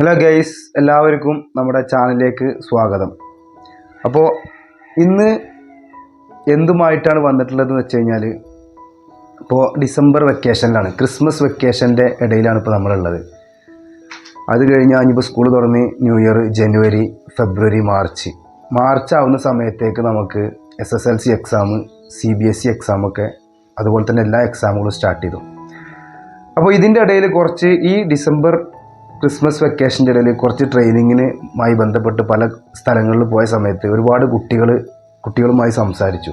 Hello guys എല്ലാവർക്കും നമ്മുടെ ചാനലിലേക്ക് സ്വാഗതം. അപ്പോൾ ഇന്ന് എന്തുമായിട്ടാണ് വന്നിട്ടുള്ളതെന്ന് വെച്ച് കഴിഞ്ഞാൽ ഇപ്പോൾ ഡിസംബർ വെക്കേഷനിലാണ്. ക്രിസ്മസ് വെക്കേഷന്റെ ഇടയിലാണ് ഇപ്പോൾ നമ്മളുള്ളത്. അത് കഴിഞ്ഞാൽ ഇനിയിപ്പോൾ സ്കൂൾ തുറന്ന് ന്യൂ ഇയർ ജനുവരി ഫെബ്രുവരി മാർച്ച്. മാർച്ച് ആവുന്ന സമയത്തേക്ക് നമുക്ക് S S L C exam C B S E എക്സാമൊക്കെ അതുപോലെ തന്നെ എല്ലാ എക്സാമുകളും സ്റ്റാർട്ട് ചെയ്തു. അപ്പോൾ ഇതിന്റെ ഇടയിൽ കുറച്ച് ഈ ഡിസംബർ ക്രിസ്മസ് വെക്കേഷന്റെ ഇടയിൽ കുറച്ച് ട്രെയിനിങ്ങിനുമായി ബന്ധപ്പെട്ട് പല സ്ഥലങ്ങളിൽ പോയ സമയത്ത് ഒരുപാട് കുട്ടികൾ കുട്ടികളുമായി സംസാരിച്ചു.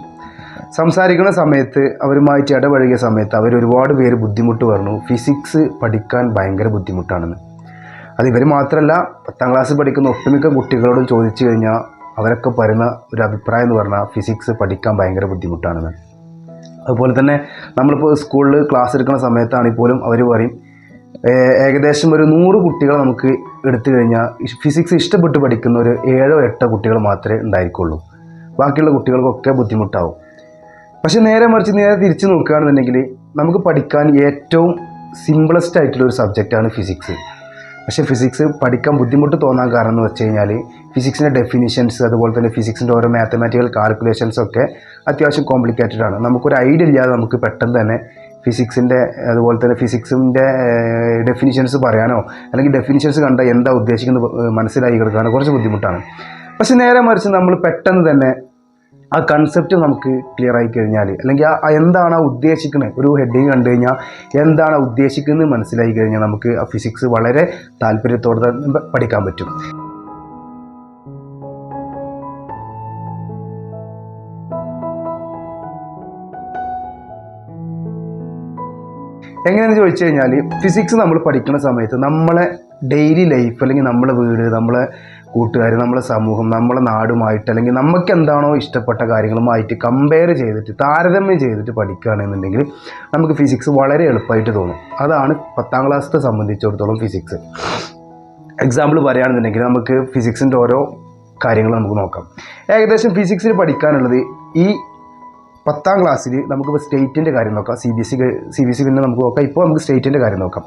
സംസാരിക്കുന്ന സമയത്ത് അവരുമായി ഇടപഴകിയ സമയത്ത് അവർ ഒരുപാട് പേര് ബുദ്ധിമുട്ട് പറഞ്ഞു. ഫിസിക്സ് പഠിക്കാൻ ഭയങ്കര ബുദ്ധിമുട്ടാണെന്ന്. അത് മാത്രമല്ല പത്താം ക്ലാസ് പഠിക്കുന്ന ഒട്ടുമിക്ക കുട്ടികളോടും ചോദിച്ചു കഴിഞ്ഞാൽ അവരൊക്കെ പറയുന്ന ഒരു അഭിപ്രായം എന്ന് പറഞ്ഞാൽ ഫിസിക്സ് പഠിക്കാൻ ഭയങ്കര ബുദ്ധിമുട്ടാണെന്ന്. അതുപോലെ തന്നെ നമ്മളിപ്പോൾ സ്കൂളിൽ ക്ലാസ് എടുക്കുന്ന സമയത്താണെങ്കിൽ പോലും അവർ പറയും ഏകദേശം ഒരു നൂറ് കുട്ടികളെ നമുക്ക് എടുത്തു കഴിഞ്ഞാൽ ഫിസിക്സ് ഇഷ്ടപ്പെട്ട് പഠിക്കുന്ന ഒരു ഏഴോ എട്ടോ കുട്ടികൾ മാത്രമേ ഉണ്ടായിരിക്കുള്ളൂ. ബാക്കിയുള്ള കുട്ടികൾക്കൊക്കെ ബുദ്ധിമുട്ടാവും. പക്ഷേ നേരെ മറിച്ച് നേരെ തിരിച്ച് നോക്കുകയാണെന്നുണ്ടെങ്കിൽ നമുക്ക് പഠിക്കാൻ ഏറ്റവും സിമ്പിളസ്റ്റ് ആയിട്ടുള്ള ഒരു സബ്ജക്റ്റാണ് ഫിസിക്സ് പക്ഷേ ഫിസിക്സ് പഠിക്കാൻ ബുദ്ധിമുട്ട് തോന്നാൻ കാരണം എന്ന് വെച്ച് കഴിഞ്ഞാൽ ഫിസിക്സിന്റെ ഡെഫിനിഷൻസ് അതുപോലെ തന്നെ ഫിസിക്സിന്റെ ഓരോ മാത്തമാറ്റിക്കൽ കാൽക്കുലേഷൻസ് ഒക്കെ അത്യാവശ്യം കോംപ്ലിക്കേറ്റഡ് ആണ്. നമുക്കൊരു ഐഡിയ ഇല്ലാതെ നമുക്ക് പെട്ടെന്ന് തന്നെ ഫിസിക്സിന്റെ അതുപോലെ തന്നെ ഫിസിക്സിന്റെ ഡെഫിനിഷൻസ് പറയാനോ? അല്ലെങ്കിൽ ഡെഫിനിഷൻസ് കണ്ടാൽ എന്താ ഉദ്ദേശിക്കുന്നത് മനസ്സിലാക്കി കിടക്കാനോ? കുറച്ച് ബുദ്ധിമുട്ടാണ്. പക്ഷെ നേരെ മറിച്ച് നമ്മൾ പെട്ടെന്ന് തന്നെ ആ കൺസെപ്റ്റ് നമുക്ക് ക്ലിയർ ആയി കഴിഞ്ഞാൽ അല്ലെങ്കിൽ ആ എന്താണ് ആ ഉദ്ദേശിക്കുന്നത് ഒരു ഹെഡിങ് കണ്ടു കഴിഞ്ഞാൽ എന്താണ് ഉദ്ദേശിക്കുന്നത് മനസ്സിലായി കഴിഞ്ഞാൽ നമുക്ക് ആ ഫിസിക്സ് വളരെ താല്പര്യത്തോടെ പഠിക്കാൻ പറ്റും. എങ്ങനെയാണെന്ന് ചോദിച്ചു കഴിഞ്ഞാൽ ഫിസിക്സ് നമ്മൾ പഠിക്കുന്ന സമയത്ത് നമ്മളെ ഡെയിലി ലൈഫ് അല്ലെങ്കിൽ നമ്മളെ വീട് നമ്മളെ കൂട്ടുകാർ നമ്മളെ സമൂഹം നമ്മളെ നാടുമായിട്ട് അല്ലെങ്കിൽ നമുക്ക് എന്താണോ ഇഷ്ടപ്പെട്ട കാര്യങ്ങളുമായിട്ട് കമ്പയർ ചെയ്തിട്ട് താരതമ്യം ചെയ്തിട്ട് പഠിക്കുകയാണെന്നുണ്ടെങ്കിൽ നമുക്ക് ഫിസിക്സ് വളരെ എളുപ്പമായിട്ട് തോന്നും. അതാണ് പത്താം ക്ലാസ്സിനെ സംബന്ധിച്ചിടത്തോളം ഫിസിക്സ് എക്സാമ്പിൾ പറയുകയാണെന്നുണ്ടെങ്കിൽ നമുക്ക് ഫിസിക്സിന്റെ ഓരോ കാര്യങ്ങൾ നമുക്ക് നോക്കാം. ഏകദേശം ഫിസിക്സിൽ പഠിക്കാനുള്ളത് ഈ പത്താം ക്ലാസ്സിൽ നമുക്കിപ്പോൾ സ്റ്റേറ്റിന്റെ കാര്യം നോക്കാം. C B S C C B S C പിന്നെ നമുക്ക് നോക്കാം. ഇപ്പോൾ നമുക്ക് സ്റ്റേറ്റിന്റെ കാര്യം നോക്കാം.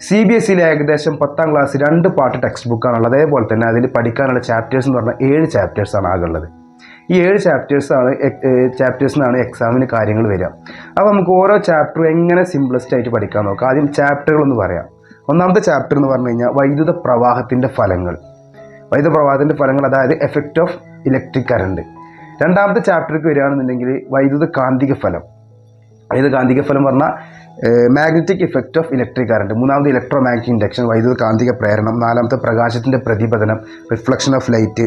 സി ബി എസ് സിയിൽ ഏകദേശം പത്താം ക്ലാസ് രണ്ട് പാട്ട് ടെക്സ്റ്റ് ബുക്കാണുള്ളത് അതേപോലെ തന്നെ അതിൽ പഠിക്കാനുള്ള ചാപ്റ്റേഴ്സ് എന്ന് പറഞ്ഞാൽ ഏഴ് ചാപ്റ്റേഴ്സാണ് ആകെ ഉള്ളത് ഈ ഏഴ് ചാപ്റ്റേഴ്സാണ് ചാപ്റ്റേഴ്സിനാണ് എക്സാമിന് കാര്യങ്ങൾ വരിക. അപ്പോൾ നമുക്ക് ഓരോ ചാപ്റ്റർ എങ്ങനെ സിംപ്ലസ്റ്റ് ആയിട്ട് പഠിക്കാൻ നോക്കാം. ആദ്യം ചാപ്റ്ററുകളൊന്ന് പറയാം. ഒന്നാമത്തെ ചാപ്റ്റർ എന്ന് പറഞ്ഞു കഴിഞ്ഞാൽ വൈദ്യുത പ്രവാഹത്തിന്റെ ഫലങ്ങൾ. വൈദ്യുത പ്രവാഹത്തിന്റെ ഫലങ്ങൾ അതായത് എഫക്റ്റ് ഓഫ് ഇലക്ട്രിക് കറണ്ട് രണ്ടാമത്തെ ചാപ്റ്റർക്ക് വരികയാണെന്നുണ്ടെങ്കിൽ വൈദ്യുത കാന്തിക ഫലം. വൈദ്യുത കാന്തിക ഫലം പറഞ്ഞാൽ magnetic effect of electric current മൂന്നാമത് ഇലക്ട്രോ മാഗ്നറ്റിക് ഇൻഡക്ഷൻ വൈദ്യുത കാന്തിക പ്രേരണം. നാലാമത്തെ പ്രകാശത്തിന്റെ പ്രതിപതനം reflection of light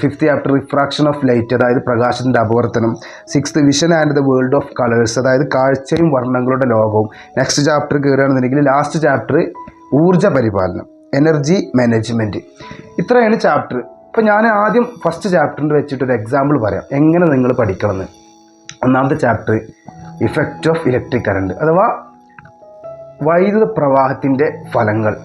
fifth chapter refraction of light അതായത് പ്രകാശത്തിന്റെ അപവർത്തനം. Sixth vision and the world of colours അതായത് കാഴ്ചയും വർണങ്ങളുടെ ലോകവും. നെക്സ്റ്റ് ചാപ്റ്റർ കയറുകയാണെന്നുണ്ടെങ്കിൽ ലാസ്റ്റ് ചാപ്റ്റർ ഊർജ പരിപാലനം എനർജി മാനേജ്മെന്റ് ഇത്രയാണ് ചാപ്റ്റർ ഇപ്പോൾ ഞാൻ ആദ്യം ഫസ്റ്റ് ചാപ്റ്ററിന്റെ വെച്ചിട്ട് ഒരു എക്സാമ്പിൾ പറയാം. എങ്ങനെ നിങ്ങൾ പഠിക്കണമെന്ന്. ഒന്നാമത്തെ chapter effect of electric current അഥവാ വൈദ്യുത പ്രവാഹത്തിന്റെ ഫലങ്ങൾ.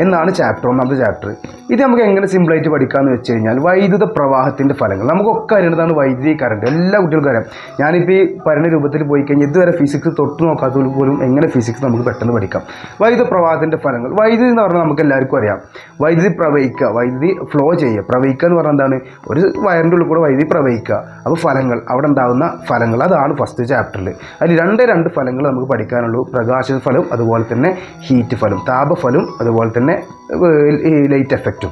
എന്നാണ് ചാപ്റ്റർ ഒന്നാമത്തെ ചാപ്റ്റർ ഇത് നമുക്ക് എങ്ങനെ സിമ്പിളായിട്ട് പഠിക്കാമെന്ന് വെച്ച് കഴിഞ്ഞാൽ വൈദ്യുത പ്രവാഹത്തിന്റെ ഫലങ്ങൾ. നമുക്കൊക്കെ അറിയുന്നതാണ് വൈദ്യുതി കറണ്ട് എല്ലാ കുട്ടികൾക്കും അറിയാം. ഞാനിപ്പോൾ ഈ പരണ രൂപത്തിൽ പോയി കഴിഞ്ഞാൽ ഇതുവരെ ഫിസിക്സ് തൊട്ട് നോക്കാത്തവർ പോലും എങ്ങനെ ഫിസിക്സ് നമുക്ക് പെട്ടെന്ന് പഠിക്കാം. വൈദ്യുത പ്രവാഹത്തിന്റെ ഫലങ്ങൾ. വൈദ്യുതി എന്ന് പറഞ്ഞാൽ നമുക്ക് എല്ലാവർക്കും അറിയാം. വൈദ്യുതി പ്രവഹിക്കുക വൈദ്യുതി ഫ്ലോ ചെയ്യുക. പ്രവഹിക്കുക എന്ന് പറഞ്ഞാൽ എന്താണ്? ഒരു വയറിന്റെ ഉള്ളിൽ കൂടെ വൈദ്യുതി പ്രവഹിക്കുക. അപ്പോൾ ഫലങ്ങൾ അവിടെ ഉണ്ടാകുന്ന ഫലങ്ങൾ അതാണ് ഫസ്റ്റ് ചാപ്റ്ററിൽ അതിൽ രണ്ട് രണ്ട് ഫലങ്ങൾ നമുക്ക് പഠിക്കാനുള്ളൂ. പ്രകാശ ഫലം അതുപോലെ തന്നെ ഹീറ്റ് ഫലം താപഫലം അതുപോലെ തന്നെ ലൈറ്റ് എഫക്റ്റും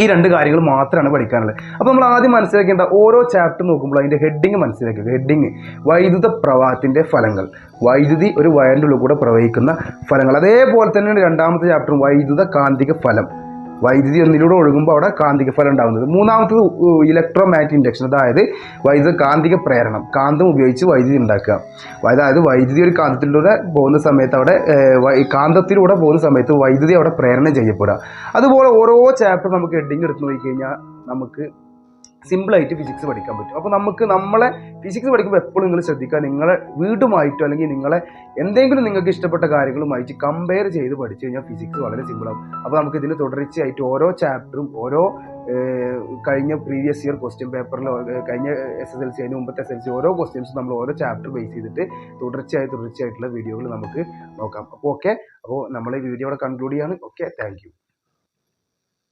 ഈ രണ്ട് കാര്യങ്ങൾ മാത്രമാണ് പഠിക്കാനുള്ളത്. അപ്പോൾ നമ്മൾ ആദ്യം മനസ്സിലാക്കേണ്ട ഓരോ ചാപ്റ്റർ നോക്കുമ്പോൾ അതിന്റെ ഹെഡിങ് മനസ്സിലാക്കുക. ഹെഡിങ് വൈദ്യുത പ്രവാഹത്തിന്റെ ഫലങ്ങൾ. വൈദ്യുതി ഒരു വയറിന്റെ ഉള്ളിൽ കൂടെ പ്രവഹിക്കുന്ന ഫലങ്ങൾ. അതേപോലെ തന്നെയാണ് രണ്ടാമത്തെ ചാപ്റ്റർ വൈദ്യുത കാന്തിക ഫലം. വൈദ്യുതി ഒന്നിലൂടെ ഒഴുകുമ്പോൾ അവിടെ കാന്തിക ഫലം ഉണ്ടാകുന്നത്. മൂന്നാമത്തത് ഇലക്ട്രോ മാഗ്നറ്റിക് ഇൻഡക്ഷൻ അതായത് വൈദ്യുത കാന്തിക പ്രേരണം കാന്തം ഉപയോഗിച്ച് വൈദ്യുതി ഉണ്ടാക്കുക. അതായത് വൈദ്യുതി ഒരു കാന്തത്തിലൂടെ പോകുന്ന സമയത്ത് അവിടെ കാന്തത്തിലൂടെ പോകുന്ന സമയത്ത് വൈദ്യുതി അവിടെ പ്രേരണം ചെയ്യപ്പെടുക. അതുപോലെ ഓരോ ചാപ്റ്റർ നമുക്ക് ഹെഡിങ് എടുത്ത് നോക്കിക്കഴിഞ്ഞാൽ നമുക്ക് സിമ്പിളായിട്ട് ഫിസിക്സ് പഠിക്കാൻ പറ്റും. അപ്പോൾ നമുക്ക് നമ്മളെ ഫിസിക്സ് പഠിക്കുമ്പോൾ എപ്പോഴും നിങ്ങൾ ശ്രദ്ധിക്കുക നിങ്ങളെ വീടുമായിട്ടോ അല്ലെങ്കിൽ നിങ്ങളെ എന്തെങ്കിലും നിങ്ങൾക്ക് ഇഷ്ടപ്പെട്ട കാര്യങ്ങളുമായിട്ട് കമ്പയർ ചെയ്ത് പഠിച്ചു കഴിഞ്ഞാൽ ഫിസിക്സ് വളരെ സിമ്പിളാകും അപ്പോൾ നമുക്ക് ഇതിന് തുടർച്ചയായിട്ട് ഓരോ ചാപ്റ്ററും ഓരോ കഴിഞ്ഞ പ്രീവിയസ് ഇയർ ക്വസ്റ്റ്യൻ പേപ്പറിൽ കഴിഞ്ഞ എസ് എസ് എൽ സി അതിന് മുമ്പത്തെ എസ് എൽ സി ഓരോ ക്വസ്റ്റ്യൻസും നമ്മൾ ഓരോ ചാപ്റ്റർ ബേസ് ചെയ്തിട്ട് തുടർച്ചയായി തുടർച്ചയായിട്ടുള്ള വീഡിയോകൾ നമുക്ക് നോക്കാം. അപ്പോൾ ഓക്കെ അപ്പോൾ നമ്മൾ ഈ വീഡിയോ കൺക്ലൂഡ് ചെയ്യാണ്. Okay thank